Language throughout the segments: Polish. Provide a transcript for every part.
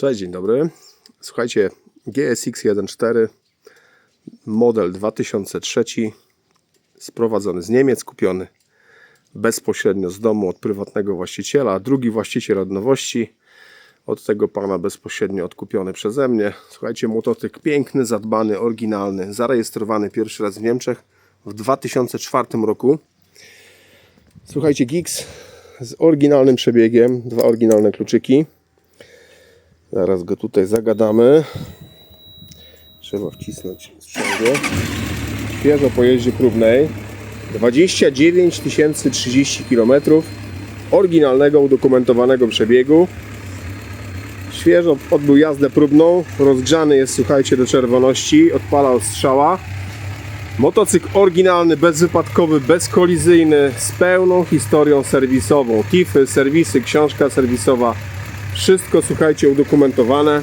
Cześć, dzień dobry. Słuchajcie, GSX 1.4 model 2003 sprowadzony z Niemiec, kupiony bezpośrednio z domu od prywatnego właściciela, drugi właściciel od nowości od tego pana bezpośrednio odkupiony przeze mnie. Słuchajcie, motocykl piękny, zadbany, oryginalny, zarejestrowany pierwszy raz w Niemczech w 2004 roku. Słuchajcie, Gix z oryginalnym przebiegiem, dwa oryginalne kluczyki. Zaraz go tutaj zagadamy. Trzeba wcisnąć sprzęgło. Świeżo po jeździe próbnej. 29 030 km oryginalnego, udokumentowanego przebiegu. Świeżo odbył jazdę próbną. Rozgrzany jest, słuchajcie, do czerwoności. Odpala od strzała. Motocykl oryginalny, bezwypadkowy, bezkolizyjny, z pełną historią serwisową. TIFy, serwisy, książka serwisowa. Wszystko, słuchajcie, udokumentowane.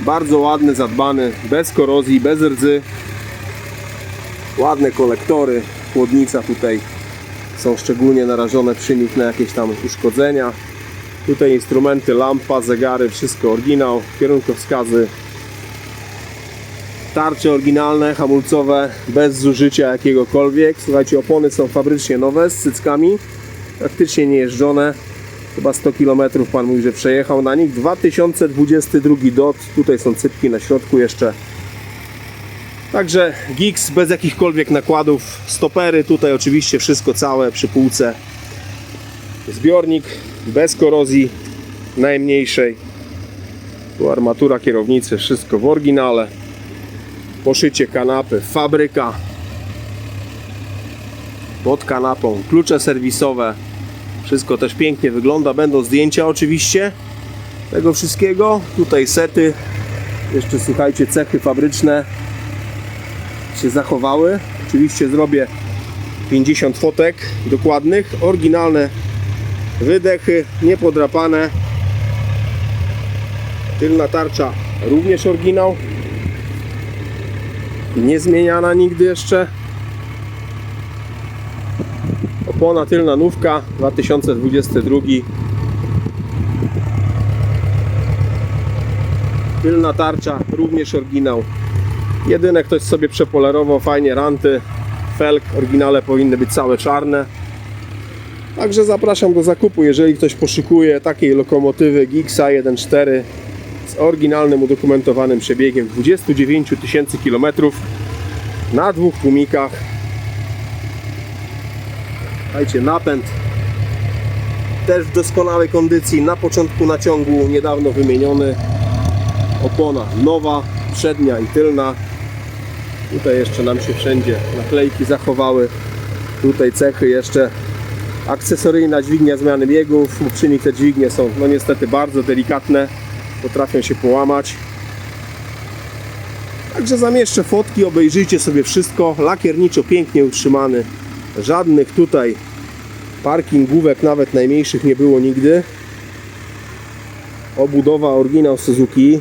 Bardzo ładny, zadbany, bez korozji, bez rdzy. Ładne kolektory. Chłodnica tutaj są szczególnie narażone przy nich na jakieś tam uszkodzenia. Tutaj instrumenty, lampa, zegary, wszystko oryginał, kierunkowskazy. Tarcze oryginalne, hamulcowe, bez zużycia jakiegokolwiek. Słuchajcie, opony są fabrycznie nowe z cyckami, praktycznie niejeżdżone. Chyba 100 km pan mówi, że przejechał na nich. 2022 DOT, tutaj są cypki na środku jeszcze. Także Gix bez jakichkolwiek nakładów, stopery, tutaj oczywiście wszystko całe przy półce. Zbiornik bez korozji najmniejszej. Tu armatura kierownicy, wszystko w oryginale. Poszycie kanapy, fabryka. Pod kanapą klucze serwisowe. Wszystko też pięknie wygląda. Będą zdjęcia oczywiście tego wszystkiego. Tutaj sety. Jeszcze słuchajcie, cechy fabryczne się zachowały. Oczywiście zrobię 50 fotek dokładnych. Oryginalne wydechy, niepodrapane. Tylna tarcza również oryginał. Niezmieniana nigdy jeszcze. Opona tylna nówka 2022. Tylna tarcza również oryginał. Jedyne ktoś sobie przepolerował fajnie ranty. Felk oryginale powinny być całe czarne. Także zapraszam do zakupu, jeżeli ktoś poszukuje takiej lokomotywy Gixa 1.4 z oryginalnym udokumentowanym przebiegiem 29 tysięcy km na dwóch tłumikach. Słuchajcie, napęd też w doskonałej kondycji, na początku naciągu, niedawno wymieniony. Opona nowa, przednia i tylna. Tutaj jeszcze nam się wszędzie naklejki zachowały. Tutaj cechy jeszcze akcesoryjna dźwignia zmiany biegów, nich te dźwignie są no niestety bardzo delikatne, potrafią się połamać. Także zamieszczę fotki, obejrzyjcie sobie wszystko. Lakierniczo pięknie utrzymany. Żadnych tutaj parkingówek, nawet najmniejszych nie było nigdy. Obudowa oryginał Suzuki.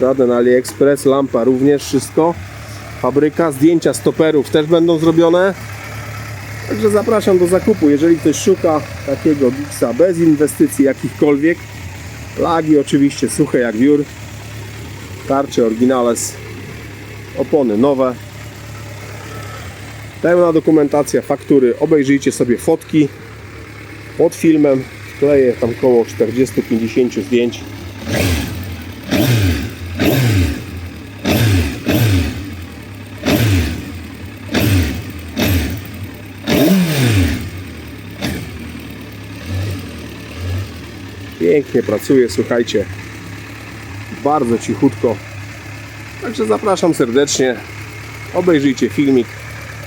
Żaden AliExpress, lampa również, wszystko. Fabryka, zdjęcia stoperów też będą zrobione. Także zapraszam do zakupu, jeżeli ktoś szuka takiego Gixa bez inwestycji jakichkolwiek. Lagi oczywiście suche jak wiór. Tarcze oryginales. Opony nowe. Pełna dokumentacja, faktury. Obejrzyjcie sobie fotki pod filmem. Wkleję tam około 40-50 zdjęć. Pięknie pracuje, słuchajcie. Bardzo cichutko. Także zapraszam serdecznie. Obejrzyjcie filmik.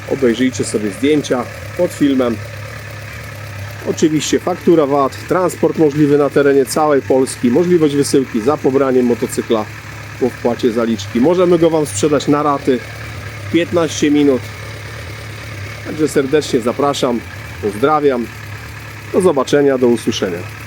Obejrzyjcie sobie zdjęcia pod filmem. Oczywiście faktura VAT, transport możliwy na terenie całej Polski, możliwość wysyłki za pobraniem motocykla po wpłacie zaliczki. Możemy go Wam sprzedać na raty 15 minut. Także serdecznie zapraszam. Pozdrawiam. Do zobaczenia, do usłyszenia.